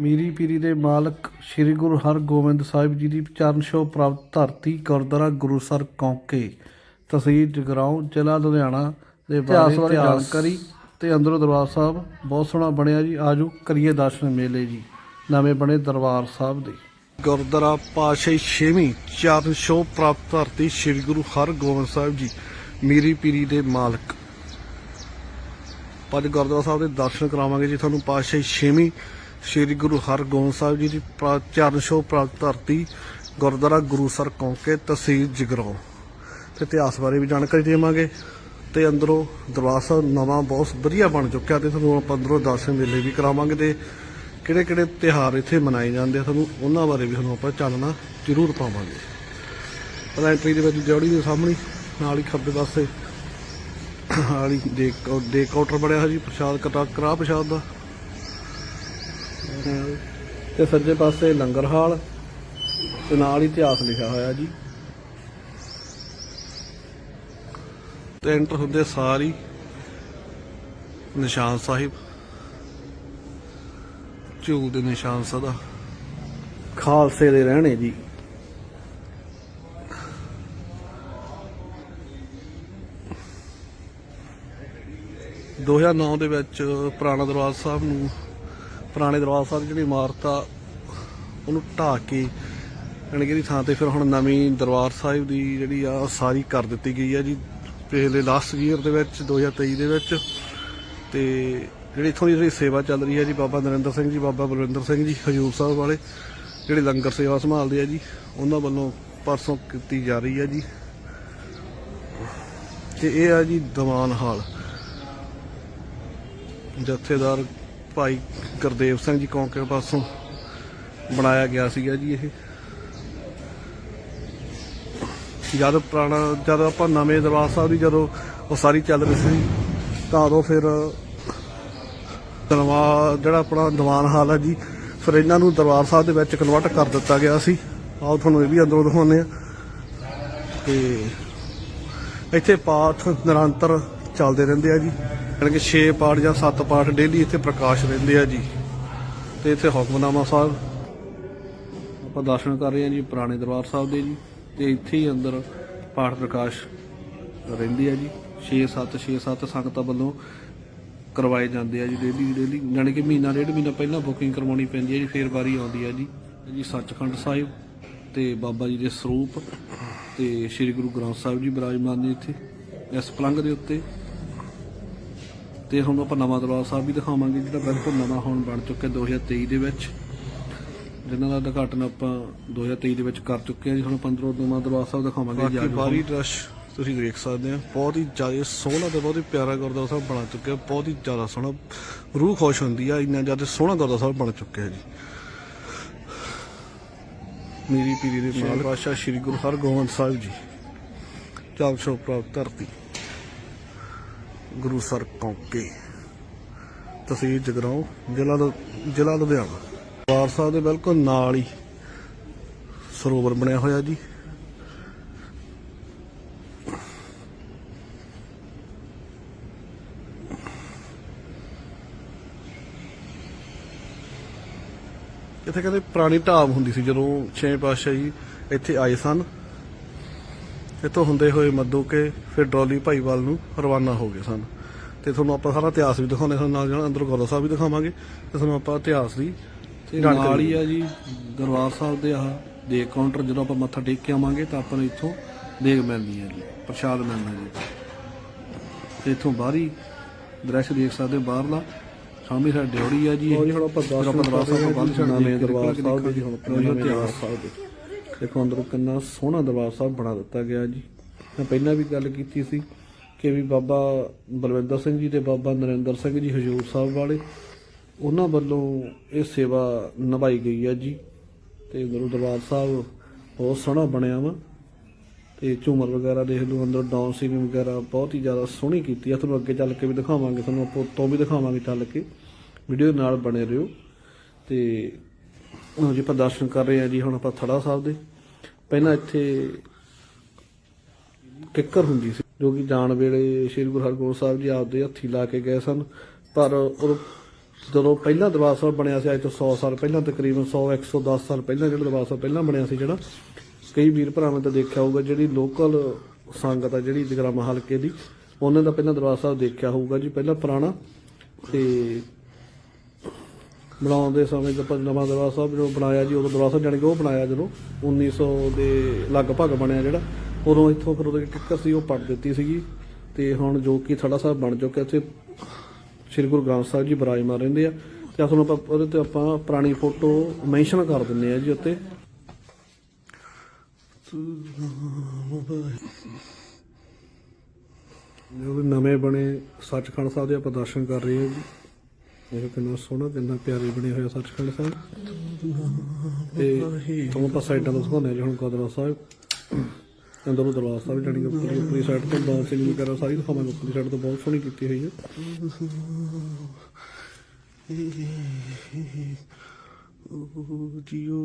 ਮੀਰੀ ਪੀਰੀ ਦੇ ਮਾਲਕ ਸ੍ਰੀ ਗੁਰੂ ਹਰਗੋਬਿੰਦ ਸਾਹਿਬ ਜੀ ਦੀ ਚਰਨ ਛੋਹ ਪ੍ਰਾਪਤ ਧਰਤੀ ਗੁਰਦੁਆਰਾ ਗੁਰੂਸਰ ਕੌਂਕੇ ਤਹਿਸੀਲ ਜਗਰਾਉਂ ਜ਼ਿਲ੍ਹਾ ਲੁਧਿਆਣਾ ਦੇ ਬਾਰੇ ਜਾਣਕਾਰੀ ਤੇ ਅੰਦਰੋਂ ਦਰਬਾਰ ਸਾਹਿਬ ਬਹੁਤ ਸੋਹਣਾ ਬਣਿਆ ਜੀ। ਆਜੋ ਕਰੀਏ ਦਰਸ਼ਨ ਮੇਲੇ ਜੀ। ਨਵੇਂ ਬਣੇ ਦਰਬਾਰ ਸਾਹਿਬ ਦੇ। ਗੁਰਦੁਆਰਾ ਪਾਸ਼ੇ 6ਵੀਂ ਚਰਨ ਛੋਹ ਪ੍ਰਾਪਤ ਧਰਤੀ ਸ੍ਰੀ ਗੁਰੂ ਹਰਗੋਬਿੰਦ ਸਾਹਿਬ ਜੀ ਮੀਰੀ ਪੀਰੀ ਦੇ ਮਾਲਕ। ਅੱਜ ਗੁਰਦੁਆਰਾ ਸਾਹਿਬ ਦੇ ਦਰਸ਼ਨ ਕਰਾਵਾਂਗੇ ਜੀ। ਤੁਹਾਨੂੰ ਪਾਤਸ਼ਾਹੀ ਛੇਵੀਂ ਸ੍ਰੀ ਗੁਰੂ ਹਰਗੋਬਿੰਦ ਸਾਹਿਬ ਜੀ ਦੀ ਪ੍ਰਾ- ਚਰਨ ਛੋਹ ਪ੍ਰਾਪਤ ਧਰਤੀ, ਗੁਰਦੁਆਰਾ ਗੁਰੂਸਰ ਕੌਂਕੇ, ਤਹਿਸੀਲ ਜਗਰਾਉਂ ਤੇ ਇਤਿਹਾਸ ਬਾਰੇ ਵੀ ਜਾਣਕਾਰੀ ਦੇਵਾਂਗੇ ਤੇ ਅੰਦਰੋਂ ਦਰਬਾਰ ਸਾਹਿਬ ਨਵਾਂ ਬਹੁਤ ਵਧੀਆ ਬਣ ਚੁੱਕਿਆ ਤੇ ਤੁਹਾਨੂੰ ਆਪਾਂ ਅੰਦਰੋਂ ਦਰਸ਼ਨ ਮੇਲੇ ਵੀ ਕਰਾਵਾਂਗੇ ਤੇ ਕਿਹੜੇ ਕਿਹੜੇ ਤਿਉਹਾਰ ਇੱਥੇ ਮਨਾਏ ਜਾਂਦੇ ਆ ਤੁਹਾਨੂੰ ਉਹਨਾਂ ਬਾਰੇ ਵੀ ਤੁਹਾਨੂੰ ਆਪਾਂ ਚਾਨਣਾ ਜ਼ਰੂਰ ਪਾਵਾਂਗੇ। ਪਹਿਲਾਂ ਐਂਟਰੀ ਦੇ ਵਿੱਚ ਜੌੜੀ ਦੇ ਸਾਹਮਣੇ, ਨਾਲ ਹੀ ਖੱਬੇ ਪਾਸੇ ਹਾਲੀ ਦੇ ਦੇ ਕਾਊਂਟਰ ਬਣਿਆ ਹੈ ਜੀ, ਪ੍ਰਸ਼ਾਦ ਕਟਾ ਕਰਾ ਪ੍ਰਸ਼ਾਦ ਦਾ। ਤੇ ਸੱਜੇ ਪਾਸੇ ਲੰਗਰ ਹਾਲ ਤੇ ਨਾਲ ਹੀ ਇਤਿਹਾਸ ਲਿਖਿਆ ਹੋਇਆ ਜੀ। ਤੇ ਐਂਟਰ ਹੁੰਦੇ ਸਾਰੀ ਨਿਸ਼ਾਨ ਸਾਹਿਬ, ਝੂਲ ਦੇ ਨਿਸ਼ਾਨ ਸਦਾ। ਖਾਲਸੇ ਦੇ ਰਹਿਣੇ ਜੀ। ਦੋ ਹਜ਼ਾਰ ਨੌ ਦੇ ਵਿੱਚ ਪੁਰਾਣਾ ਦਰਬਾਰ ਸਾਹਿਬ ਨੂੰ ਪੁਰਾਣੇ ਦਰਬਾਰ ਸਾਹਿਬ ਦੀ ਜਿਹੜੀ ਇਮਾਰਤ ਆ, ਉਹਨੂੰ ਢਾਹ ਕੇ, ਯਾਨੀ ਕਿ ਇਹਦੀ ਥਾਂ ਤੇ ਫਿਰ ਹੁਣ ਨਵੀਂ ਦਰਬਾਰ ਸਾਹਿਬ ਦੀ ਜਿਹੜੀ ਆ, ਉਹ ਸਾਰੀ ਕਰ ਦਿੱਤੀ ਗਈ ਆ ਜੀ। ਪਿਛਲੇ ਲਾਸਟ ਈਅਰ ਦੇ ਵਿੱਚ 2023 ਦੇ ਵਿੱਚ, ਤੇ ਜਿਹੜੀ ਇੱਥੋਂ ਦੀ ਜਿਹੜੀ ਸੇਵਾ ਚੱਲ ਰਹੀ ਹੈ ਜੀ, ਬਾਬਾ ਨਰਿੰਦਰ ਸਿੰਘ ਜੀ, ਬਾਬਾ ਬਲਵਿੰਦਰ ਸਿੰਘ ਜੀ, ਹਜੂਰ ਸਾਹਿਬ ਵਾਲੇ, ਜਿਹੜੇ ਲੰਗਰ ਸੇਵਾ ਸੰਭਾਲਦੇ ਆ ਜੀ, ਉਹਨਾਂ ਵੱਲੋਂ ਪਰਸੋਂ ਕੀਤੀ ਜਾ ਰਹੀ ਹੈ ਜੀ। ਤੇ ਇਹ ਆ ਜੀ ਦੀਵਾਨ ਹਾਲ। ਜਥੇਦਾਰ ਭਾਈ ਗੁਰਦੇਵ ਸਿੰਘ ਜੀ ਕੌਂਕੇ ਪਾਸੋਂ ਬਣਾਇਆ ਗਿਆ ਸੀਗਾ ਜੀ ਇਹ। ਜਦ ਪੁਰਾਣਾ, ਜਦ ਆਪਾਂ ਨਵੇਂ ਦਰਬਾਰ ਸਾਹਿਬ ਦੀ ਜਦੋਂ ਉਹ ਸਾਰੀ ਚੱਲ ਰਹੀ ਸੀ ਤਾਂ ਉਦੋਂ ਫਿਰ ਦਰਬਾਰ ਜਿਹੜਾ ਆਪਣਾ ਦੀਵਾਨ ਹਾਲ ਹੈ ਜੀ, ਫਿਰ ਇਹਨਾਂ ਨੂੰ ਦਰਬਾਰ ਸਾਹਿਬ ਦੇ ਵਿੱਚ ਕਨਵਰਟ ਕਰ ਦਿੱਤਾ ਗਿਆ ਸੀ। ਆਓ ਤੁਹਾਨੂੰ ਇਹ ਵੀ ਅੰਦਰੋਂ ਦਿਖਾਉਂਦੇ ਆ ਤੇ ਇੱਥੇ ਪਾਠ ਨਿਰੰਤਰ ਚੱਲਦੇ ਰਹਿੰਦੇ ਆ ਜੀ। ਯਾਨੀ ਕਿ 6 ਪਾਠ ਜਾਂ 7 ਪਾਠ ਡੇਲੀ ਇੱਥੇ ਪ੍ਰਕਾਸ਼ ਰਹਿੰਦੇ ਆ ਜੀ। ਤੇ ਇੱਥੇ ਹੁਕਮਨਾਮਾ ਸਾਹਿਬ। ਆਪਾਂ ਦਰਸ਼ਨ ਕਰ ਰਹੇ ਹਾਂ ਜੀ ਪੁਰਾਣੇ ਦਰਬਾਰ ਸਾਹਿਬ ਦੇ ਜੀ। ਤੇ ਇੱਥੇ ਹੀ ਅੰਦਰ ਪਾਠ ਪ੍ਰਕਾਸ਼ ਰਹਿੰਦੀ ਆ ਜੀ। 6 7 6 7 ਸੰਗਤਾਂ ਵੱਲੋਂ ਕਰਵਾਏ ਜਾਂਦੇ ਆ ਜੀ ਡੇਲੀ ਡੇਲੀ ਯਾਨੀ ਕਿ ਮਹੀਨਾ, ਡੇਢ ਮਹੀਨਾ ਪਹਿਲਾਂ ਬੁਕਿੰਗ ਕਰਵਾਉਣੀ ਪੈਂਦੀ ਹੈ ਜੀ, ਫੇਰ ਵਾਰੀ ਆਉਂਦੀ ਆ ਜੀ। ਜੀ ਸੱਚਖੰਡ ਸਾਹਿਬ ਤੇ ਬਾਬਾ ਜੀ ਦੇ ਸਰੂਪ ਤੇ ਸ੍ਰੀ ਗੁਰੂ ਗ੍ਰੰਥ ਸਾਹਿਬ ਜੀ ਬਿਰਾਜਮਾਨ ਨੇ ਇੱਥੇ। ਇਸ ਪਲੰਘ ਦੇ ਉੱਤੇ ਤੇ ਹੁਣ ਆਪਾਂ ਨਵਾਂ ਦਰਬਾਰ ਸਾਹਿਬ ਵੀ ਦਿਖਾਵਾਂਗੇ ਜਿਹੜਾ ਬਿਲਕੁਲ ਨਵਾਂ ਹੁਣ ਬਣ ਚੁੱਕਿਆ 2023 ਦੇ ਵਿੱਚ। ਜਿਨ੍ਹਾਂ ਦਾ ਉਦਘਾਟਨ ਆਪਾਂ 2023 ਦੇ ਵਿੱਚ ਕਰ ਚੁੱਕੇ ਹਾਂ ਜੀ। ਹੁਣ 15 ਨਵਾਂ ਦਰਬਾਰ ਸਾਹਿਬ ਦਿਖਾਵਾਂਗੇ ਜੀ ਬਾਕੀ ਅੱਜ ਬਾਰੀ ਰਸ਼ ਤੁਸੀਂ ਦੇਖ ਸਕਦੇ ਆ ਬਹੁਤ ਹੀ ਜ਼ਿਆਦਾ ਸੋਹਣਾ ਤੇ ਬਹੁਤ ਹੀ ਪਿਆਰਾ ਗੁਰਦੁਆਰਾ ਸਾਹਿਬ ਬਣ ਚੁੱਕਿਆ। ਬਹੁਤ ਹੀ ਜ਼ਿਆਦਾ ਸੋਹਣਾ। ਰੂਹ ਖੁਸ਼ ਹੁੰਦੀ ਆ ਇੰਨਾ ਜ਼ਿਆਦਾ ਸੋਹਣਾ ਗੁਰਦੁਆਰਾ ਸਾਹਿਬ ਬਣ ਚੁੱਕਿਆ ਜੀ। ਮੇਰੀ ਪੀਰੀ ਦੇ ਮਾਲ ਪਾਸ਼ਾ ਸ੍ਰੀ ਗੁਰੂ ਹਰਗੋਬਿੰਦ ਸਾਹਿਬ ਜੀ। ਚਾਲ ਸੋ ਪ੍ਰਾਪਤ ਧਰਤੀ ਗੁਰੂਸਰ ਕੌਂਕੇ, ਤਹਿਸੀਲ ਜਗਰਾਉਂ, ਜ਼ਿਲ੍ਹਾ ਜ਼ਿਲ੍ਹਾ ਲੁਧਿਆਣਾ। ਦਰਬਾਰ ਸਾਹਿਬ ਦੇ ਬਿਲਕੁਲ ਨਾਲ ਹੀ ਸਰੋਵਰ ਬਣਿਆ ਹੋਇਆ ਜੀ। ਇੱਥੇ ਕਹਿੰਦੇ ਪੁਰਾਣੀ ਢਾਬ ਹੁੰਦੀ ਸੀ ਜਦੋਂ ਛੇ ਪਾਤਸ਼ਾਹ ਜੀ ਇੱਥੇ ਆਏ ਸਨ। ਇੱਥੋਂ ਹੁੰਦੇ ਹੋਏ ਮੱਦੂ ਕੇ ਫਿਰ ਡੋਲੀ ਭਾਈਵਾਲ ਨੂੰ ਰਵਾਨਾ ਹੋ ਗਏ ਸਨ। ਤੇ ਤੁਹਾਨੂੰ ਆਪਾਂ ਸਾਰਾ ਇਤਿਹਾਸ ਵੀ ਦਿਖਾਉਂਦੇ ਹਾਂ ਨਾਲ ਨਾਲ ਅੰਦਰ ਗੁਰਦੁਆਰਾ ਸਾਹਿਬ ਵੀ ਦਿਖਾਵਾਂਗੇ। ਤੇ ਤੁਹਾਨੂੰ ਆਪਾਂ ਇਤਿਹਾਸ ਦੀ ਤੇ ਨਾਲ ਹੀ ਆ ਜੀ ਦਰਬਾਰ ਸਾਹਿਬ ਦੇ ਆਹ ਦੇਗ ਕਾਊਂਟਰ ਜਦੋਂ ਆਪਾਂ ਮੱਥਾ ਟੇਕ ਕੇ ਆਵਾਂਗੇ ਤਾਂ ਆਪਾਂ ਨੂੰ ਇੱਥੋਂ ਦੇਗ ਮਿਲਦੀ ਹੈ ਜੀ ਪ੍ਰਸ਼ਾਦ ਮਿਲਦਾ ਜੀ। ਤੇ ਇੱਥੋਂ ਬਾਹਰੀ ਦ੍ਰਿਸ਼ ਦੇਖ ਸਕਦੇ ਬਾਹਰਲਾ ਸਾਹਮਣੇ ਸਾਡੀ ਡਿਉੜੀ ਆ ਜੀ। ਹੁਣ ਆਪਾਂ ਦਰਬਾਰ ਸਾਹਿਬ ਤੋਂ ਬਾਅਦ ਨਵੇਂ ਦਰਬਾਰ ਸਾਹਿਬ ਦੇ ਜੀ ਹੁਣ ਦਰਬਾਰ ਸਾਹਿਬ ਦੇ ਦੇਖੋ ਅੰਦਰੋਂ ਕਿੰਨਾ ਸੋਹਣਾ ਦਰਬਾਰ ਸਾਹਿਬ ਬਣਾ ਦਿੱਤਾ ਗਿਆ ਜੀ। ਮੈਂ ਪਹਿਲਾਂ ਵੀ ਗੱਲ ਕੀਤੀ ਸੀ ਕਿ ਵੀ ਬਾਬਾ ਬਲਵਿੰਦਰ ਸਿੰਘ ਜੀ ਤੇ ਬਾਬਾ ਨਰਿੰਦਰ ਸਿੰਘ ਜੀ ਹਜੂਰ ਸਾਹਿਬ ਵਾਲੇ, ਉਹਨਾਂ ਵੱਲੋਂ ਇਹ ਸੇਵਾ ਨਿਭਾਈ ਗਈ ਹੈ ਜੀ। ਤੇ ਗੁਰੂ ਦਰਬਾਰ ਸਾਹਿਬ ਬਹੁਤ ਸੋਹਣਾ ਬਣਿਆ ਵਾ। ਤੇ ਝੂਮਰ ਵਗੈਰਾ ਦੇਖ ਲਓ, ਅੰਦਰ ਡਾਂਸਿੰਗ ਵਗੈਰਾ ਬਹੁਤ ਹੀ ਜ਼ਿਆਦਾ ਸੋਹਣੀ ਕੀਤੀ ਆ ਤੁਹਾਨੂੰ ਅੱਗੇ ਚੱਲ ਕੇ ਵੀ ਦਿਖਾਵਾਂਗੇ, ਤੁਹਾਨੂੰ ਆਪਾਂ ਉੱਤੋਂ ਵੀ ਦਿਖਾਵਾਂਗੇ ਚੱਲ ਕੇ। ਵੀਡੀਓ ਨਾਲ ਬਣੇ ਰਹੋ। ਤੇ ਹੁਣ ਜੀ ਆਪਾਂ ਦਰਸ਼ਨ ਕਰ ਰਹੇ ਹਾਂ ਜੀ, ਹੁਣ ਆਪਾਂ ਥੜਾ ਸਾਹਿਬ ਦੇ। ਪਹਿਲਾਂ ਇੱਥੇ ਕਿੱਕਰ ਹੁੰਦੀ ਸੀ, ਜੋ ਕਿ ਜਾਣ ਵੇਲੇ ਸ੍ਰੀ ਗੁਰੂ ਹਰਗੋਬਿੰਦ ਸਾਹਿਬ ਜੀ ਆਪਦੇ ਹੱਥੀ ਲਾ ਕੇ ਗਏ ਸਨ, ਪਰ ਉਹ ਜਦੋਂ ਪਹਿਲਾਂ ਦਰਬਾਰ ਸਾਹਿਬ ਬਣਿਆ ਸੀ, ਅੱਜ ਤੋਂ 100 ਸਾਲ ਪਹਿਲਾਂ, ਤਕਰੀਬਨ 100 110 ਸਾਲ ਪਹਿਲਾਂ ਜਿਹੜਾ ਦਰਬਾਰ ਸਾਹਿਬ ਪਹਿਲਾਂ ਬਣਿਆ ਸੀ ਜਿਹੜਾ, ਕਈ ਵੀਰ ਭਰਾਵਾਂ ਤਾਂ ਦੇਖਿਆ ਹੋਊਗਾ, ਜਿਹੜੀ ਲੋਕਲ ਸੰਗਤ ਆ, ਜਿਹੜੀ ਜਗਰਾਮਾ ਹਲਕੇ ਦੀ, ਉਹਨਾਂ ਦਾ ਪਹਿਲਾਂ ਦਰਬਾਰ ਸਾਹਿਬ ਦੇਖਿਆ ਹੋਊਗਾ ਜੀ, ਪਹਿਲਾਂ ਪੁਰਾਣਾ, ਤੇ ਬਣਾਉਣ ਦੇ ਸਮੇਂ ਜਦੋਂ ਨਵਾਂ ਦਰਬਾਰ ਸਾਹਿਬ ਜਦੋਂ ਬਣਾਇਆ ਜੀ, ਉਦੋਂ ਦਰਬਾਰ ਸਾਹਿਬ ਜਾਣੀ ਕਿ ਉਹ ਬਣਾਇਆ ਜਦੋਂ 1900 ਦੇ ਲਗਭਗ ਬਣਿਆ ਜਿਹੜਾ, ਉਦੋਂ ਇੱਥੋਂ ਫਿਰ ਉਹਦੇ ਕਿੱਕਰ ਸੀ, ਉਹ ਪੱਟ ਦਿੱਤੀ ਸੀਗੀ। ਤੇ ਹੁਣ ਜੋ ਕਿ ਥੜਾ ਸਾਹਿਬ ਬਣ ਚੁੱਕਿਆ, ਇੱਥੇ ਸ੍ਰੀ ਗੁਰੂ ਗ੍ਰੰਥ ਸਾਹਿਬ ਜੀ ਬਰਾਜਮਾਨ ਰਹਿੰਦੇ ਆ। ਤੇ ਤੁਹਾਨੂੰ ਆਪਾਂ ਉਹਦੇ ਤੇ ਆਪਾਂ ਪੁਰਾਣੀ ਫੋਟੋ ਮੈਂਸ਼ਨ ਕਰ ਦਿੰਨੇ ਆ ਜੀ ਉੱਤੇ। ਜੋ ਨਵੇਂ ਬਣੇ ਸੱਚਖੰਡ ਸਾਹਿਬ ਦੇ ਆਪਾਂ ਦਰਸ਼ਨ ਕਰ ਰਹੇ ਹਾਂ ਜੀ। ਇਹ ਕਿੰਨਾ ਸੋਹਣਾ ਕਿੰਨਾ ਪਿਆਰੇ ਬਣੇ ਹੋਇਆ ਸੱਚਖੰਡ ਸਾਹਿਬ। ਤੇ ਤੁਹਾਨੂੰ ਆਪਾਂ ਸਾਈਡਾਂ ਤੋਂ ਦਿਖਾਉਂਦੇ ਹਾਂ ਜੀ ਹੁਣ ਗੁਰਦੁਆਰਾ ਸਾਹਿਬ। ਅੰਦਰੋਂ ਦਰਬਾਰ ਸਾਹਿਬ ਜਾਣੀ ਕਿ ਉੱਪਰੀ ਉੱਪਰੀ ਸਾਈਡ ਤੋਂ ਡਾਂਸਿੰਗ ਵਗੈਰਾ ਸਾਰੀ ਦਿਖਾਵਾਂਗੇ। ਉੱਪਰਲੀ ਸਾਈਡ ਤੋਂ ਬਹੁਤ ਸੋਹਣੀ ਕੀਤੀ ਹੋਈ ਹੈ। ਓ ਜੀਓ।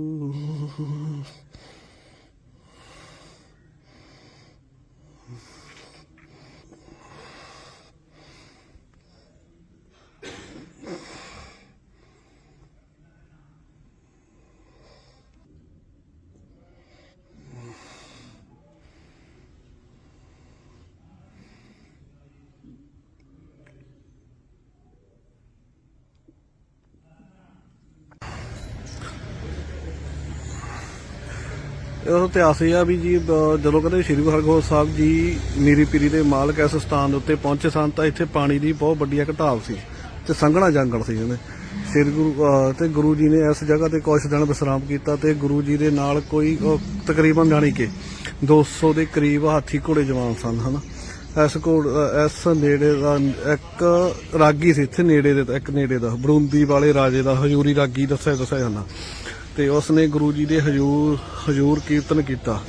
ਇਹ ਇਤਿਹਾਸ ਇਹ ਆ ਵੀ ਜੀ ਜਦੋਂ ਕਹਿੰਦੇ ਸ਼੍ਰੀ ਗੁਰੂ ਹਰਗੋਬਿੰਦ ਸਾਹਿਬ ਜੀ ਨੀਰੀ ਪੀਰੀ ਦੇ ਮਾਲਕ ਇਸ ਸਥਾਨ ਦੇ ਉੱਤੇ ਪਹੁੰਚੇ ਸਨ, ਤਾਂ ਇੱਥੇ ਪਾਣੀ ਦੀ ਬਹੁਤ ਵੱਡੀ ਘਟਾਵ ਸੀ ਤੇ ਸੰਘਣਾ ਜੰਗਲ ਸੀ ਇਹਨੇ ਸ਼੍ਰੀ ਗੁਰੂ, ਅਹ, ਤੇ ਗੁਰੂ ਜੀ ਨੇ ਇਸ ਜਗ੍ਹਾ ਤੇ ਕੁਝ ਦਿਨ ਵਿਸਰਾਮ ਕੀਤਾ ਤੇ ਗੁਰੂ ਜੀ ਦੇ ਨਾਲ ਕੋਈ ਤਕਰੀਬਨ ਜਾਣੀ ਕਿ 200 ਦੇ ਕਰੀਬ ਹਾਥੀ ਘੋੜੇ ਜਵਾਨ ਸਨ, ਹਨਾ। ਇਸ ਕੋਲ ਇਸ ਨੇੜੇ ਦਾ ਇੱਕ ਰਾਗੀ ਸੀ, ਇੱਥੇ ਨੇੜੇ ਦੇ, ਇੱਕ ਨੇੜੇ ਦਾ, ਬਰੂੰਦੀ ਵਾਲੇ ਰਾਜੇ ਦਾ ਹਜੂਰੀ ਰਾਗੀ ਦੱਸਿਆ ਦੱਸਿਆ ਜਾਂਦਾ। ਤੇ ਉਸ ਨੇ ਗੁਰੂ ਜੀ ਦੇ ਹਜੂਰ ਹਜੂਰ ਕੀਰਤਨ ਕੀਤਾ।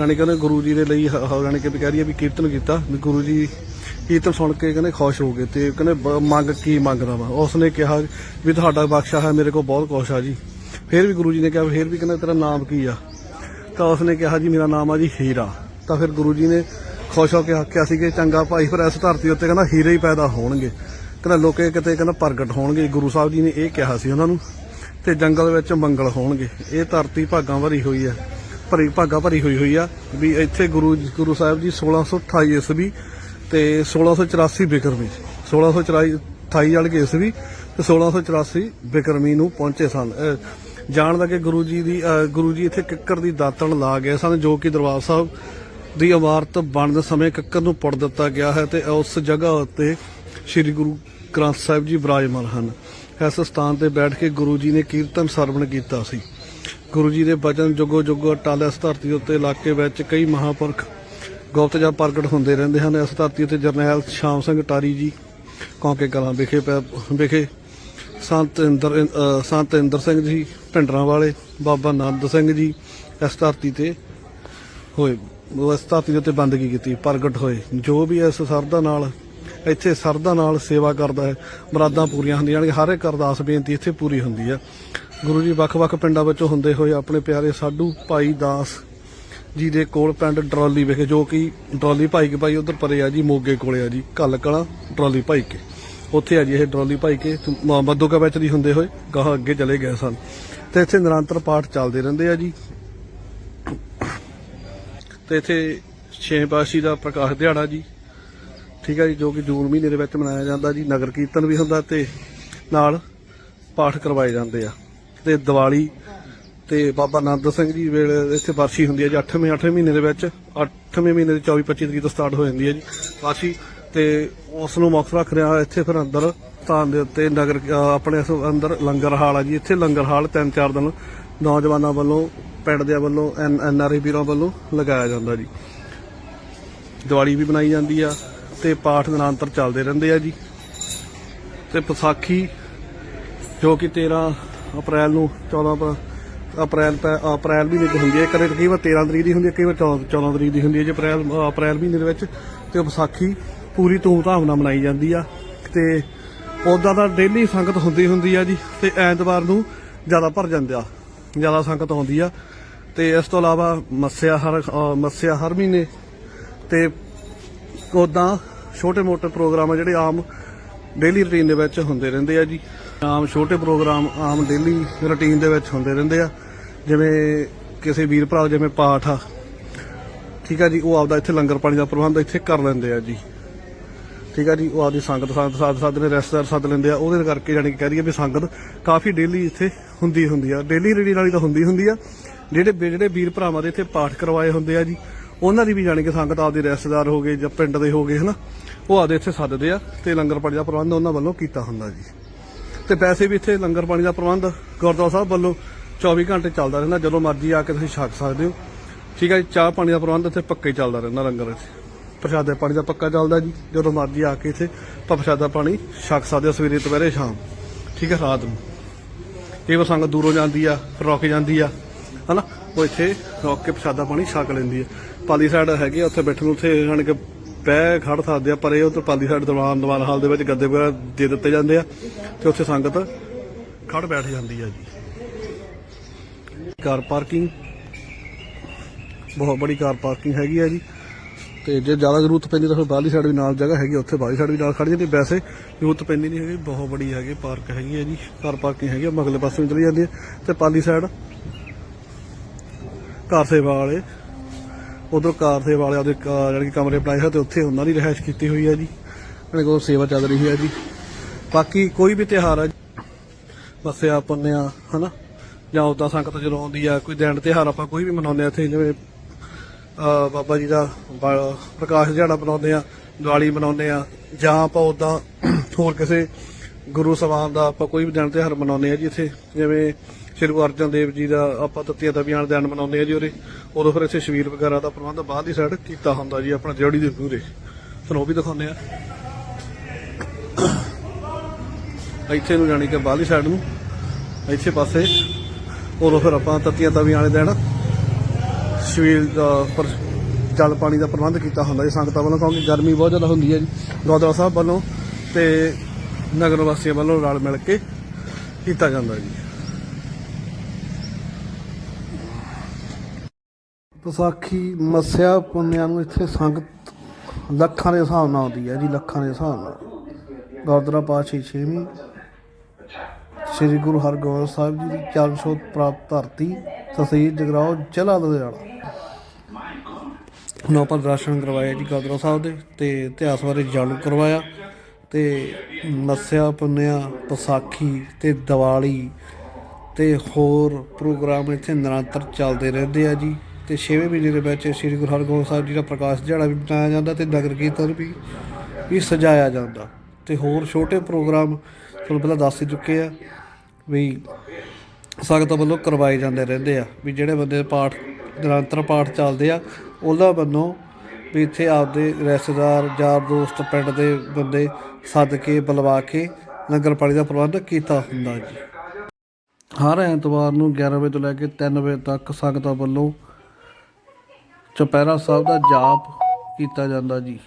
ਯਾਨੀ ਕਹਿੰਦੇ ਗੁਰੂ ਜੀ ਦੇ ਲਈ ਹ- ਹ- ਯਾਨੀ ਕਿ ਕਹਿ ਰਹੀ ਹੈ ਵੀ ਕੀਰਤਨ ਕੀਤਾ, ਵੀ ਗੁਰੂ ਜੀ ਕੀਰਤਨ ਸੁਣ ਕੇ ਕਹਿੰਦੇ ਖੁਸ਼ ਹੋ ਗਏ ਤੇ ਕਹਿੰਦੇ ਮੰਗ ਕੀ ਮੰਗਦਾ ਵਾ? ਉਸ ਨੇ ਕਿਹਾ ਵੀ ਤੁਹਾਡਾ ਬਖਸ਼ਾ ਹੈ ਮੇਰੇ ਕੋਲ ਬਹੁਤ ਕੁਛ ਆ ਜੀ। ਫਿਰ ਵੀ ਗੁਰੂ ਜੀ ਨੇ ਕਿਹਾ, ਫਿਰ ਵੀ ਕਹਿੰਦਾ ਤੇਰਾ ਨਾਮ ਕੀ ਆ? ਤਾਂ ਉਸ ਨੇ ਕਿਹਾ ਜੀ, ਮੇਰਾ ਨਾਮ ਆ ਜੀ ਹੀਰਾ। ਤਾਂ ਫਿਰ ਗੁਰੂ ਜੀ ਨੇ ਖੁਸ਼ ਹੋ ਕੇ ਆਖਿਆ ਸੀ ਕਿ ਚੰਗਾ ਭਾਈ ਫਿਰ ਇਸ ਧਰਤੀ ਉੱਤੇ ਕਹਿੰਦਾ ਹੀਰੇ ਹੀ ਪੈਦਾ ਹੋਣਗੇ। ਕਹਿੰਦਾ ਲੋਕੇ ਕਿਤੇ ਕਹਿੰਦਾ ਪ੍ਰਗਟ ਹੋਣਗੇ। ਗੁਰੂ ਸਾਹਿਬ ਜੀ ਨੇ ਇਹ ਕਿਹਾ ਸੀ ਉਹਨਾਂ ਨੂੰ। ਤੇ ਜੰਗਲ ਵਿੱਚ ਮੰਗਲ ਹੋਣਗੇ। ਇਹ ਧਰਤੀ ਭਾਗਾਂ ਭਰੀ ਹੋਈ ਹੈ ਭਰੀ, ਭਾਗਾਂ ਭਰੀ ਹੋਈ ਹੋਈ ਆ ਵੀ ਇੱਥੇ ਗੁਰੂ ਗੁਰੂ ਸਾਹਿਬ ਜੀ 1628 ਈਸਵੀ ਤੇ 1684 ਬਿਕਰਮੀ 1624 28 ਵਾਲੇ ਕੇ ਈਸਵੀ ਤੇ 1684 ਬਿਕਰਮੀ ਨੂੰ ਪਹੁੰਚੇ ਸਨ। ਅਹ ਜਾਣ ਲੱਗੇ ਗੁਰੂ ਜੀ ਦੀ ਗੁਰੂ ਜੀ ਇੱਥੇ ਕਿੱਕਰ ਦੀ ਦਾਤਣ ਲਾ ਗਏ ਸਨ, ਜੋ ਕਿ ਦਰਬਾਰ ਸਾਹਿਬ ਦੀ ਇਮਾਰਤ ਬਣਨ ਸਮੇਂ ਕਿੱਕਰ ਨੂੰ ਪੁੱਟ ਦਿੱਤਾ ਗਿਆ ਹੈ ਤੇ ਉਸ ਜਗ੍ਹਾ ਉੱਤੇ ਸ੍ਰੀ ਗੁਰੂ ਗ੍ਰੰਥ ਸਾਹਿਬ ਜੀ ਵਿਰਾਜਮਾਨ ਹਨ। ਇਸ ਸਥਾਨ ਤੇ ਬੈਠ ਕੇ ਗੁਰੂ ਜੀ ਨੇ ਕੀਰਤਨ ਸਰਵਣ ਕੀਤਾ ਸੀ। ਗੁਰੂ ਜੀ ਦੇ ਬਚਨ ਜੁਗੋ ਜੁਗੋ ਅਟਲ ਇਸ ਧਰਤੀ ਉੱਤੇ ਇਲਾਕੇ ਵਿੱਚ ਕਈ ਮਹਾਪੁਰਖ ਗੁਪਤ ਜਾਂ ਪ੍ਰਗਟ ਹੁੰਦੇ ਰਹਿੰਦੇ ਹਨ। ਇਸ ਧਰਤੀ ਉੱਤੇ ਜਰਨੈਲ ਸ਼ਾਮ ਸਿੰਘ ਟਾਰੀ ਜੀ ਕੌਂਕੇ ਕਲਾਂ ਵਿਖੇ ਪੈ- ਵਿਖੇ ਸੰਤ ਇੰਦਰ ਅ, ਸੰਤ ਇੰਦਰ ਸਿੰਘ ਜੀ ਭਿੰਡਰਾਂ ਵਾਲੇ ਬਾਬਾ ਨੰਦ ਸਿੰਘ ਜੀ ਇਸ ਧਰਤੀ ਤੇ ਹੋਏ ਇਸ ਧਰਤੀ ਦੇ ਉੱਤੇ ਬੰਦਗੀ ਕੀਤੀ ਪ੍ਰਗਟ ਹੋਏ। ਜੋ ਵੀ ਇਸ ਸਰਦਾ ਨਾਲ ਇੱਥੇ ਸਰਦਾ ਨਾਲ ਸੇਵਾ ਕਰਦਾ ਹੈ, ਮੁਰਾਦਾਂ ਪੂਰੀਆਂ ਹੁੰਦੀਆਂ ਨੇ, ਹਰ ਇੱਕ ਅਰਦਾਸ ਬੇਨਤੀ ਇੱਥੇ ਪੂਰੀ ਹੁੰਦੀ ਹੈ। ਗੁਰੂ ਜੀ, ਵੱਖ-ਵੱਖ ਪਿੰਡਾਂ ਵਿੱਚੋਂ ਹੁੰਦੇ ਹੋਏ ਆਪਣੇ ਪਿਆਰੇ ਸਾਧੂ ਭਾਈ ਦਾਸ ਜੀ ਦੇ ਕੋਲ ਪਿੰਡ ਡਰੋਲੀ ਵਿਖੇ, ਜੋ ਕਿ ਡਰੋਲੀ ਭਾਈ ਕੇ ਭਾਈ ਉਧਰ ਪਰੇ ਆ ਜੀ, ਮੋਗੇ ਕੋਲੇ ਆ ਜੀ ਕੱਲ ਕਲਾਂ ਡਰੋਲੀ ਭਾਈ ਕੇ। ਉੱਥੇ ਆ ਜੀ ਇਹ ਡਰੋਲੀ ਭਾਈ ਕੇ ਮੱਦੋਕਾ ਵਿੱਚ ਦੀ ਹੁੰਦੇ ਹੋਏ ਗਾਹ ਅੱਗੇ ਚਲੇ ਗਏ ਸਨ। ਤੇ ਇੱਥੇ ਨਿਰੰਤਰ ਪਾਠ ਚੱਲਦੇ ਰਹਿੰਦੇ ਆ ਜੀ। ਤੇ ਇੱਥੇ ਛੇ ਪਾਤਸ਼ਾਹੀ ਦਾ ਪ੍ਰਕਾਸ਼ ਦਿਹਾੜਾ ਜੀ। ਠੀਕ ਹੈ ਜੀ, ਜੋ ਕਿ ਜੂਨ ਮਹੀਨੇ ਦੇ ਵਿੱਚ ਮਨਾਇਆ ਜਾਂਦਾ ਜੀ, ਨਗਰ ਕੀਰਤਨ ਵੀ ਹੁੰਦਾ ਤੇ ਨਾਲ ਪਾਠ ਕਰਵਾਏ ਜਾਂਦੇ ਆ। ਤੇ ਦੀਵਾਲੀ ਤੇ ਬਾਬਾ ਨੰਦ ਸਿੰਘ ਜੀ ਵੇਲੇ ਇੱਥੇ ਵਰਸ਼ੀ ਹੁੰਦੀ ਹੈ ਜੀ 8ਵੇਂ 8ਵੇਂ ਮਹੀਨੇ ਦੇ ਵਿੱਚ 8ਵੇਂ ਮਹੀਨੇ ਦੀ 24 25 ਤਰੀਕ ਤੋਂ ਸਟਾਰਟ ਹੋ ਜਾਂਦੀ ਹੈ ਜੀ ਵਰਸ਼ੀ। ਤੇ ਉਸ ਨੂੰ ਮੁੱਖ ਰੱਖ ਰਿਹਾ ਇੱਥੇ ਫਿਰ ਅੰਦਰ ਸਥਾਨ ਦੇ ਉੱਤੇ ਨਗਰ ਆਪਣੇ ਅੰਦਰ ਲੰਗਰ ਹਾਲ ਆ ਜੀ। ਇੱਥੇ ਲੰਗਰ ਹਾਲ ਤਿੰਨ, ਚਾਰ ਦਿਨ ਨੌਜਵਾਨਾਂ ਵੱਲੋਂ ਪਿੰਡ ਦੇ ਵੱਲੋਂ, ਐਨ ਆਰ ਆਈ ਵੀਰਾਂ ਵੱਲੋਂ ਲਗਾਇਆ ਜਾਂਦਾ ਜੀ। ਦੀਵਾਲੀ ਵੀ ਬਣਾਈ ਜਾਂਦੀ ਆ। ਤੇ ਪਾਠ ਨਿਰੰਤਰ ਚੱਲਦੇ ਰਹਿੰਦੇ ਆ ਜੀ। ਤੇ ਵਿਸਾਖੀ, ਜੋ ਕਿ 13 ਅਪ੍ਰੈਲ ਨੂੰ 14 ਅਪ੍ਰੈਲ ਪੈ- ਅਪ੍ਰੈਲ ਮਹੀਨੇ ਚ ਹੁੰਦੀ ਹੈ। ਕਦੇ ਕਈ ਵਾਰ 13 ਤਰੀਕ ਦੀ ਹੁੰਦੀ ਹੈ, ਕਈ ਵਾਰ 14 14 ਤਰੀਕ ਦੀ ਹੁੰਦੀ ਹੈ ਜੇ ਅਪ੍ਰੈਲ ਅਪ੍ਰੈਲ ਮਹੀਨੇ ਦੇ ਵਿੱਚ। ਤੇ ਵਿਸਾਖੀ ਪੂਰੀ ਧੂਮਧਾਮ ਨਾਲ ਮਨਾਈ ਜਾਂਦੀ ਆ। ਤੇ ਉਦਾਂ ਦਾ ਡੇਲੀ ਸੰਗਤ ਹੁੰਦੀ ਹੁੰਦੀ ਆ ਜੀ, ਤੇ ਐਤਵਾਰ ਨੂੰ ਜ਼ਿਆਦਾ ਭਰ ਜਾਂਦਾ ਜ਼ਿਆਦਾ ਸੰਗਤ ਆਉਂਦੀ ਆ। ਤੇ ਇਸ ਤੋਂ ਇਲਾਵਾ ਮੱਸਿਆ ਹਰ ਮੱਸਿਆ ਹਰ ਮਹੀਨੇ। ਤੇ ਉਦਾਂ ਛੋਟੇ ਮੋਟੇ ਪ੍ਰੋਗਰਾਮ ਆ ਜਿਹੜੇ ਆਮ ਡੇਲੀ ਰੁਟੀਨ ਦੇ ਵਿੱਚ ਹੁੰਦੇ ਰਹਿੰਦੇ ਆ ਜੀ। ਆਮ ਛੋਟੇ ਪ੍ਰੋਗਰਾਮ ਆਮ ਡੇਲੀ ਰੁਟੀਨ ਦੇ ਵਿੱਚ ਹੁੰਦੇ ਰਹਿੰਦੇ ਆ। ਜਿਵੇਂ ਕਿਸੇ ਵੀਰ ਭਰਾ, ਜਿਵੇਂ ਪਾਠ ਆ। ਠੀਕ ਆ ਜੀ, ਉਹ ਆਪਦਾ ਇੱਥੇ ਲੰਗਰ ਪਾਣੀ ਦਾ ਪ੍ਰਬੰਧ ਇੱਥੇ ਕਰ ਲੈਂਦੇ ਆ ਜੀ। ਠੀਕ ਆ ਜੀ, ਉਹ ਆਪਦੀ ਸੰਗਤ ਸੰਗਤ ਸਾਧ ਸਾਧ ਨੇ ਰਿਸ਼ਤੇਦਾਰ ਸੱਦ ਲੈਂਦੇ ਆ। ਉਹਦੇ ਕਰਕੇ ਜਾਨੀ ਕਿ ਕਹਿ ਦਈਏ ਵੀ ਸੰਗਤ ਕਾਫੀ ਡੇਲੀ ਇੱਥੇ ਹੁੰਦੀ ਹੁੰਦੀ ਆ। ਡੇਲੀ ਰੇਡੀ ਵਾਲੀ ਤਾਂ ਹੁੰਦੀ ਹੁੰਦੀ ਆ। ਜਿਹੜੇ ਜਿਹੜੇ ਵੀਰ ਭਰਾਵਾਂ ਦੇ ਇੱਥੇ ਪਾਠ ਕਰਵਾਏ ਹੁੰਦੇ ਆ ਜੀ ਉਹਨਾਂ ਦੀ ਵੀ ਜਾਣੀ ਕਿ ਸੰਗਤ ਆਪਦੇ ਰਿਸ਼ਤੇਦਾਰ ਹੋ ਗਏ ਜਾਂ ਪਿੰਡ ਦੇ ਹੋ ਗਏ, ਹਨਾ? ਉਹ ਆਪਦੇ ਇੱਥੇ ਸੱਦਦੇ ਆ ਤੇ ਲੰਗਰ ਪਾਣੀ ਦਾ ਪ੍ਰਬੰਧ ਉਹਨਾਂ ਵੱਲੋਂ ਕੀਤਾ ਹੁੰਦਾ ਜੀ। ਤੇ ਵੈਸੇ ਵੀ ਇੱਥੇ ਲੰਗਰ ਪਾਣੀ ਦਾ ਪ੍ਰਬੰਧ ਗੁਰਦੁਆਰਾ ਸਾਹਿਬ ਵੱਲੋਂ 24 ਘੰਟੇ ਚੱਲਦਾ ਰਹਿੰਦਾ, ਜਦੋਂ ਮਰਜ਼ੀ ਆ ਕੇ ਤੁਸੀਂ ਛਕ ਸਕਦੇ ਹੋ। ਠੀਕ ਹੈ ਜੀ, ਚਾਹ ਪਾਣੀ ਦਾ ਪ੍ਰਬੰਧ ਇੱਥੇ ਪੱਕੇ ਚੱਲਦਾ ਰਹਿੰਦਾ ਲੰਗਰ ਇੱਥੇ ਪ੍ਰਸ਼ਾਦਾ ਪਾਣੀ ਦਾ ਪੱਕਾ ਚੱਲਦਾ ਜੀ, ਜਦੋਂ ਮਰਜ਼ੀ ਆ ਕੇ ਇੱਥੇ ਆਪਾਂ ਪ੍ਰਸ਼ਾਦਾ ਪਾਣੀ ਛਕ ਸਕਦੇ ਹੋ ਸਵੇਰੇ, ਦੁਪਹਿਰੇ, ਸ਼ਾਮ। ਠੀਕ ਹੈ ਰਾਤ ਨੂੰ। ਕਈ ਵਾਰ ਸੰਗਤ ਦੂਰੋਂ ਜਾਂਦੀ ਆ ਫਿਰ ਰੁਕ ਜਾਂਦੀ ਆ, ਹਨਾ? ਉਹ ਇੱਥੇ ਰੁਕ ਕੇ ਪ੍ਰਸ਼ਾਦਾ ਪਾਣੀ ਛਕ ਲੈਂਦੀ ਆ। ਪਾਲੀ ਸਾਈਡ ਹੈਗੀ ਆ, ਉੱਥੇ ਬੈਠਣ ਨੂੰ ਉੱਥੇ ਜਾਣ ਕੇ ਬਹਿ ਖੜ ਸਕਦੇ ਆ ਪਰ ਇਹ ਉੱਥੇ ਪਾਲੀ ਸਾਈਡ ਦੀਵਾਨ ਦੀਵਾਨ ਹਾਲ ਦੇ ਵਿੱਚ ਗੱਦੇ ਵਗੈਰਾ ਦੇ ਦਿੱਤੇ ਜਾਂਦੇ ਆ ਤੇ ਉੱਥੇ ਸੰਗਤ ਖੜ ਬੈਠ ਜਾਂਦੀ ਆ ਜੀ। ਕਾਰ ਪਾਰਕਿੰਗ ਬਹੁਤ ਬੜੀ ਕਾਰ ਪਾਰਕਿੰਗ ਹੈਗੀ ਆ ਜੀ। ਤੇ ਜੇ ਜ਼ਿਆਦਾ ਜ਼ਰੂਰਤ ਪੈਂਦੀ ਤਾਂ ਫਿਰ ਬਾਹਰਲੀ ਸਾਈਡ ਵੀ ਨਾਲ ਜਗ੍ਹਾ ਹੈਗੀ ਉੱਥੇ ਬਾਹਰਲੀ ਸਾਈਡ ਵੀ ਨਾਲ ਖੜ ਜਾਂਦੀ ਵੈਸੇ ਜ਼ਰੂਰਤ ਪੈਂਦੀ ਨਹੀਂ ਹੈਗੀ ਬਹੁਤ ਬੜੀ ਹੈਗੀ ਪਾਰਕ ਹੈਗੀ ਹੈ ਜੀ ਕਾਰ ਪਾਰਕਿੰਗ ਹੈਗੀ ਆ, ਮਗਲੇ ਪਾਸੇ ਨੂੰ ਚਲੀ ਜਾਂਦੀ ਹੈ ਤੇ ਪਾਲੀ ਸਾਈਡ ਕਾਰ ਸੇਵਾ ਵਾਲੇ ਉਧਰ ਕਾਰ ਸੇਵਾ ਵਾਲੇ ਆਪਦੇ ਕਾ- ਜਾਣੀ ਕਿ ਕਮਰੇ ਬਣਾਏ ਹੋਏ ਤੇ ਉੱਥੇ ਉਹਨਾਂ ਦੀ ਰਿਹਾਇਸ਼ ਕੀਤੀ ਹੋਈ ਹੈ ਜੀ। ਉਹਨਾਂ ਕੋਲ ਸੇਵਾ ਚੱਲ ਰਹੀ ਹੈ ਜੀ। ਬਾਕੀ ਕੋਈ ਵੀ ਤਿਉਹਾਰ ਹੈ ਮੱਸਿਆ ਪੁੰਨਿਆ ਹਨਾ? ਜਾਂ ਉਦਾਂ ਸੰਗਤ ਜਦੋਂ ਆਉਂਦੀ ਆ, ਕੋਈ ਦਿਨ ਤਿਉਹਾਰ ਆਪਾਂ ਕੋਈ ਵੀ ਮਨਾਉਂਦੇ ਆ ਇੱਥੇ, ਜਿਵੇਂ ਬਾਬਾ ਜੀ ਦਾ ਬ- ਪ੍ਰਕਾਸ਼ ਦਿਹਾੜਾ ਮਨਾਉਂਦੇ ਆ, ਦੀਵਾਲੀ ਮਨਾਉਂਦੇ ਆ, ਜਾਂ ਆਪਾਂ ਉਦਾਂ ਹੋਰ ਕਿਸੇ ਗੁਰੂ ਸਮਾਨ ਦਾ ਆਪਾਂ ਕੋਈ ਵੀ ਦਿਨ ਤਿਉਹਾਰ ਮਨਾਉਂਦੇ ਆ ਜੀ ਇੱਥੇ। ਜਿਵੇਂ ਸ਼੍ਰੀ ਗੁਰੂ ਅਰਜਨ ਦੇਵ ਜੀ ਦਾ ਆਪਾਂ ਤੱਤੀਆਂ ਦਬੀਆਂ ਦਾ ਦਿਨ ਮਨਾਉਂਦੇ ਆ ਜੀ ਉਰੇ। ਉਦੋਂ ਫਿਰ ਇੱਥੇ ਸ਼ਬੀਰ ਵਗੈਰਾ ਦਾ ਪ੍ਰਬੰਧ ਬਾਅਦ ਦੀ ਸਾਈਡ ਕੀਤਾ ਹੁੰਦਾ ਜੀ, ਆਪਣਾ ਜੋੜੀ ਦੇ ਪੂਰੇ। ਤੁਹਾਨੂੰ ਉਹ ਵੀ ਦਿਖਾਉਂਦੇ ਆ ਇੱਥੇ ਨੂੰ ਜਾਣੀ ਕਿ ਬਾਹਰਲੀ ਸਾਈਡ ਨੂੰ। ਇੱਥੇ ਪਾਸੇ। ਉਦੋਂ ਫਿਰ ਆਪਾਂ ਤੱਤੀਆਂ ਤਵੀਆਂ ਵਾਲੇ ਦਿਨ ਸ਼ਵੀਲ ਦਾ ਪਰ ਜਲ ਪਾਣੀ ਦਾ ਪ੍ਰਬੰਧ ਕੀਤਾ ਹੁੰਦਾ ਜੀ, ਸੰਗਤਾਂ ਵੱਲੋਂ, ਕਿਉਂਕਿ ਗਰਮੀ ਬਹੁਤ ਜ਼ਿਆਦਾ ਹੁੰਦੀ ਹੈ ਜੀ। ਗੁਰਦੁਆਰਾ ਸਾਹਿਬ ਵੱਲੋਂ ਤੇ ਨਗਰ ਵਾਸੀਆਂ ਵੱਲੋਂ ਰਲ ਮਿਲ ਕੇ ਕੀਤਾ ਜਾਂਦਾ ਜੀ। ਵਿਸਾਖੀ, ਮੱਸਿਆ, ਪੁੰਨਿਆਂ ਨੂੰ ਇੱਥੇ ਸੰਗਤ ਲੱਖਾਂ ਦੇ ਹਿਸਾਬ ਨਾਲ ਆਉਂਦੀ ਹੈ ਜੀ, ਲੱਖਾਂ ਦੇ ਹਿਸਾਬ ਨਾਲ। ਗੁਰਦੁਆਰਾ ਪਾਤਸ਼ਾਹੀ ਛੇਵੀਂ। ਸ੍ਰੀ ਗੁਰੂ ਹਰਗੋਬਿੰਦ ਸਾਹਿਬ ਜੀ ਦੀ ਚਰਨ ਛੋਹ ਪ੍ਰਾਪਤ ਧਰਤੀ, ਤਹਿਸੀਲ ਜਗਰਾਓ ਜ਼ਿਲ੍ਹਾ ਲੁਧਿਆਣਾ। ਹੁਣ ਆਪਾਂ ਦਰਸ਼ਨ ਕਰਵਾਇਆ ਜੀ ਗੁਰਦੁਆਰਾ ਸਾਹਿਬ ਦੇ ਤੇ ਇਤਿਹਾਸ ਬਾਰੇ ਜਾਣੂ ਕਰਵਾਇਆ। ਤੇ ਮੱਸਿਆ ਪੁੰਨਿਆ, ਵਿਸਾਖੀ ਤੇ ਦੀਵਾਲੀ ਤੇ ਹੋਰ ਪ੍ਰੋਗਰਾਮ ਇੱਥੇ ਨਿਰੰਤਰ ਚੱਲਦੇ ਰਹਿੰਦੇ ਆ ਜੀ। ਤੇ 6ਵੇਂ ਮਹੀਨੇ ਦੇ ਵਿੱਚ ਸ੍ਰੀ ਗੁਰੂ ਹਰਗੋਬਿੰਦ ਸਾਹਿਬ ਜੀ ਦਾ ਪ੍ਰਕਾਸ਼ ਦਿਹਾੜਾ ਵੀ ਮਨਾਇਆ ਜਾਂਦਾ ਤੇ ਨਗਰ ਕੀਰਤਨ ਵੀ ਵੀ ਸਜਾਇਆ ਜਾਂਦਾ। ਤੇ ਹੋਰ ਛੋਟੇ ਪ੍ਰੋਗਰਾਮ ਤੁਹਾਨੂੰ ਪਹਿਲਾਂ ਦੱਸ ਚੁੱਕੇ ਆ ਵੀ ਸੰਗਤਾਂ ਵੱਲੋਂ ਕਰਵਾਏ ਜਾਂਦੇ ਰਹਿੰਦੇ ਆ, ਵੀ ਜਿਹੜੇ ਬੰਦੇ ਪਾਠ, ਨਿਰੰਤਰ ਪਾਠ ਚੱਲਦੇ ਆ, ਉਹਨਾਂ ਵੱਲੋਂ ਵੀ ਇੱਥੇ ਆਪਦੇ ਰਿਸ਼ਤੇਦਾਰ ਯਾਰ ਦੋਸਤ, ਪਿੰਡ ਦੇ ਬੰਦੇ ਸੱਦ ਕੇ ਬੁਲਵਾ ਕੇ ਲੰਗਰ ਪਾਣੀ ਦਾ ਪ੍ਰਬੰਧ ਕੀਤਾ ਹੁੰਦਾ ਜੀ। ਹਰ ਐਤਵਾਰ ਨੂੰ 11 ਵਜੇ ਤੋਂ ਲੈ ਕੇ 3 ਵਜੇ ਤੱਕ ਸੰਗਤਾਂ ਵੱਲੋਂ ਚੁਪਹਿਰਾ ਸਾਹਿਬ ਦਾ ਜਾਪ ਕੀਤਾ ਜਾਂਦਾ ਜੀ।